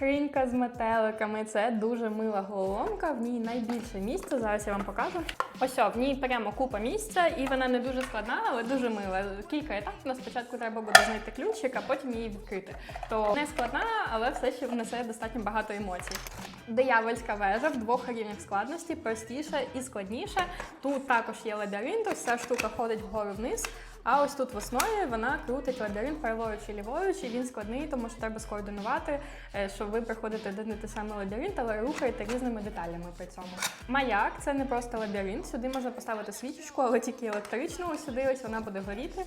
скринька з метеликами. Це дуже мила головоломка. В ній найбільше місця. Зараз я вам покажу. Ось в ній прямо купа місця, і вона не дуже складна, але дуже мила. Кілька етапів. На спочатку треба буде знайти ключик, а потім її відкрити. То не складна, але все ще внесе достатньо багато емоцій. Диявольська вежа в двох рівнях складності, простіше і складніше. Тут також є лабіринт, ця штука ходить вгору вниз. А ось тут в основі вона крутить лабіринт праворуч і ліворуч, і він складний, тому що треба скоординувати, е, що ви приходите один і той самий лабіринт, але рухаєте різними деталями при цьому. Маяк це не просто лабіринт. Сюди можна поставити свічечку, але тільки електричну. Ось сюди ось вона буде горіти.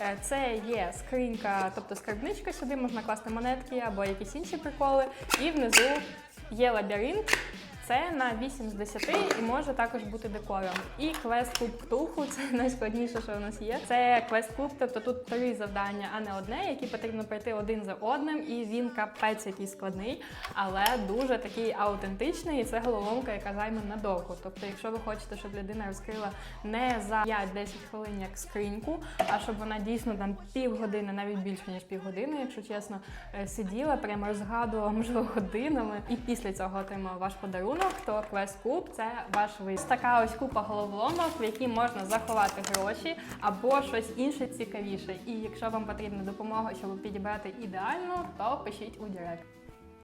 Е, Це є скринька, тобто скарбничка. Сюди можна класти монетки або якісь інші приколи. І внизу є лабіринт. Це на 8 з 10 і може також бути декором. І квест клуб Ктулху це найскладніше, що у нас є. Це квест клуб, тобто тут три завдання, а не одне, які потрібно пройти один за одним. І він капець який складний, але дуже такий аутентичний. І це головоломка, яка займе надовго. Тобто, якщо ви хочете, щоб людина розкрила не за 5-10 хвилин як скриньку, а щоб вона дійсно там півгодини, навіть більше ніж півгодини, якщо чесно, е, сиділа, прямо розгадувала, можливо, годинами, і після цього отримала ваш подарунок, то квест-куб це ваш виз. Така ось купа головоломок, в якій можна заховати гроші або щось інше цікавіше. І якщо вам потрібна допомога, щоб підібрати ідеально, то пишіть у Директ.